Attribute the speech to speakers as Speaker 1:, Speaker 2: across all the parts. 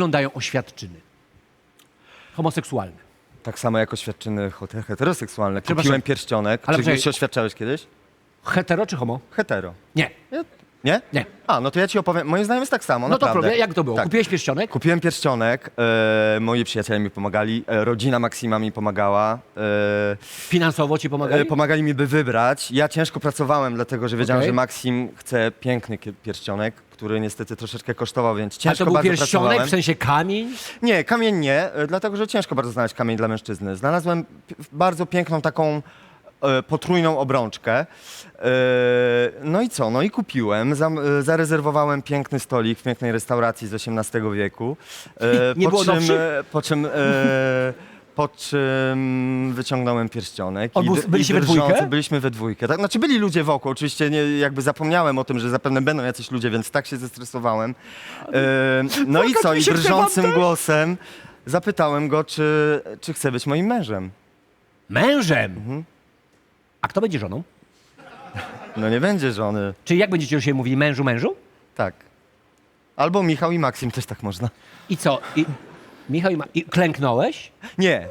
Speaker 1: wyglądają oświadczyny? Homoseksualne.
Speaker 2: Tak samo jak oświadczyny hete- heteroseksualne.
Speaker 1: Przepraszam.
Speaker 2: Kupiłem pierścionek.
Speaker 1: Ale
Speaker 2: Czy
Speaker 1: poczekaj.
Speaker 2: się oświadczałeś kiedyś?
Speaker 1: Hetero czy homo?
Speaker 2: Hetero.
Speaker 1: Nie.
Speaker 2: Nie?
Speaker 1: Nie.
Speaker 2: A, no to ja ci opowiem. Moim zdaniem jest tak samo,
Speaker 1: No to
Speaker 2: naprawdę.
Speaker 1: problem, jak to było?
Speaker 2: Tak.
Speaker 1: Kupiłeś pierścionek?
Speaker 2: Kupiłem pierścionek, e, moi przyjaciele mi pomagali, e, rodzina Maksima mi pomagała. E,
Speaker 1: Finansowo ci pomagali?
Speaker 2: e, pomagali mi, by wybrać. Ja ciężko pracowałem, dlatego że wiedziałem,
Speaker 1: Okej.
Speaker 2: że Maksim chce piękny kie- pierścionek, który niestety troszeczkę kosztował, więc
Speaker 1: A
Speaker 2: ciężko
Speaker 1: to był
Speaker 2: bardzo
Speaker 1: pierścionek,
Speaker 2: pracowałem.
Speaker 1: w sensie kamień?
Speaker 2: Nie, kamień nie, e, dlatego że ciężko bardzo znaleźć kamień dla mężczyzny. Znalazłem p- bardzo piękną taką potrójną obrączkę. E, no i co? No i kupiłem. Zam, e, zarezerwowałem piękny stolik w pięknej restauracji z XVIII wieku. E,
Speaker 1: Nie
Speaker 2: po
Speaker 1: było
Speaker 2: czym,
Speaker 1: nowszych?
Speaker 2: e, Po czym... E, po czym wyciągnąłem pierścionek.
Speaker 1: On był-
Speaker 2: d-
Speaker 1: byliście we
Speaker 2: drżący-
Speaker 1: dwójkę?
Speaker 2: Byliśmy we dwójkę. Tak? Znaczy byli ludzie wokół, oczywiście nie, jakby zapomniałem o tym, że zapewne będą jacyś ludzie, więc tak się zestresowałem. E, no i
Speaker 1: Płakać
Speaker 2: co?
Speaker 1: mi
Speaker 2: I
Speaker 1: się chce,
Speaker 2: drżącym głosem zapytałem go, czy, czy chce być moim mężem.
Speaker 1: Mężem. A kto będzie żoną?
Speaker 2: No nie będzie żony.
Speaker 1: Czyli jak będziecie dzisiaj mówili mężu, mężu?
Speaker 2: Tak. Albo Michał i Maksim też tak można.
Speaker 1: I co? I, Michał, i, Ma- i klęknąłeś?
Speaker 2: Nie.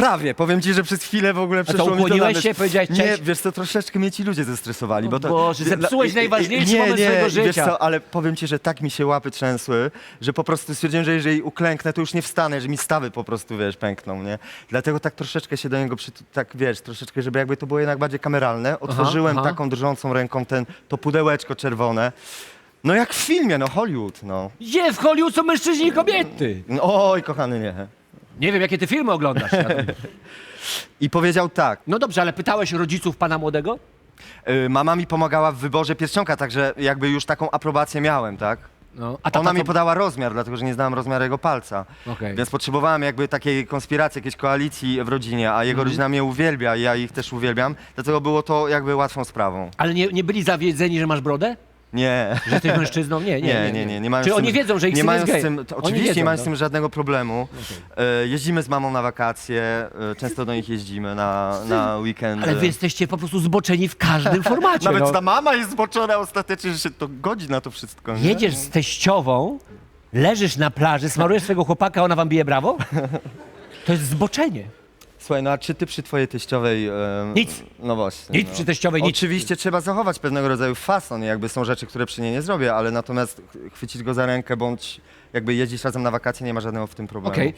Speaker 2: Prawie. Powiem ci, że przez chwilę w ogóle przeszło mi to
Speaker 1: ukłoniłeś
Speaker 2: na myśl.
Speaker 1: się, powiedziałeś
Speaker 2: Nie,
Speaker 1: cześć?
Speaker 2: wiesz co, troszeczkę mnie ci ludzie zestresowali. Bo to,
Speaker 1: Boże, zepsułeś najważniejszy
Speaker 2: nie,
Speaker 1: moment
Speaker 2: nie,
Speaker 1: swojego
Speaker 2: Wiesz
Speaker 1: życia.
Speaker 2: co, ale powiem ci, że tak mi się łapy trzęsły, że po prostu stwierdziłem, że jeżeli uklęknę, to już nie wstanę, że mi stawy po prostu, wiesz, pękną, nie? Dlatego tak troszeczkę się do niego, przy, tak wiesz, troszeczkę, żeby jakby to było jednak bardziej kameralne, otworzyłem
Speaker 1: aha.
Speaker 2: taką drżącą ręką ten, to pudełeczko czerwone. No jak w filmie, no Hollywood, no.
Speaker 1: Gdzie w Hollywood są mężczyźni i kobiety?
Speaker 2: no oj, kochany, nie.
Speaker 1: Nie wiem, jakie ty filmy oglądasz. Ja
Speaker 2: I powiedział tak,
Speaker 1: No dobrze, ale pytałeś rodziców pana młodego?
Speaker 2: y, mama mi pomagała w wyborze pierścionka, także jakby już taką aprobację miałem, tak?
Speaker 1: No. A tata
Speaker 2: Ona mi podała rozmiar, dlatego że nie znałem rozmiaru jego palca.
Speaker 1: Okej.
Speaker 2: Więc potrzebowałem jakby takiej konspiracji, jakiejś koalicji w rodzinie, a jego rodzina mnie uwielbia i ja ich też uwielbiam. Dlatego było to jakby łatwą sprawą.
Speaker 1: Ale nie, nie byli zawiedzeni, że masz brodę?
Speaker 2: Nie.
Speaker 1: Że jesteś mężczyzną? Nie, nie,
Speaker 2: Nie, nie, nie. nie mają
Speaker 1: Czy
Speaker 2: z tym,
Speaker 1: oni wiedzą, że ich
Speaker 2: nie
Speaker 1: syn
Speaker 2: mają
Speaker 1: jest gej?
Speaker 2: z tym, to
Speaker 1: Oni
Speaker 2: Oczywiście
Speaker 1: wiedzą,
Speaker 2: nie mają
Speaker 1: no.
Speaker 2: z tym żadnego problemu. E, jeździmy z mamą na wakacje, e, często do nich jeździmy na, na weekendy.
Speaker 1: Ale wy jesteście po prostu zboczeni w każdym formacie.
Speaker 2: Nawet
Speaker 1: no.
Speaker 2: ta mama jest zboczona ostatecznie, że się to godzi na to wszystko. Nie?
Speaker 1: Jedziesz z teściową, leżysz na plaży, smarujesz swojego chłopaka, a ona wam bije brawo? To jest zboczenie.
Speaker 2: Słuchaj, no a czy ty przy twojej teściowej...
Speaker 1: Nic.
Speaker 2: No właśnie.
Speaker 1: Nic
Speaker 2: no.
Speaker 1: przy teściowej, nic.
Speaker 2: Oczywiście trzeba zachować pewnego rodzaju fason, jakby są rzeczy, które przy niej nie zrobię, ale natomiast ch- chwycić go za rękę bądź jakby jeździć razem na wakacje nie ma żadnego w tym problemu.
Speaker 1: Okej.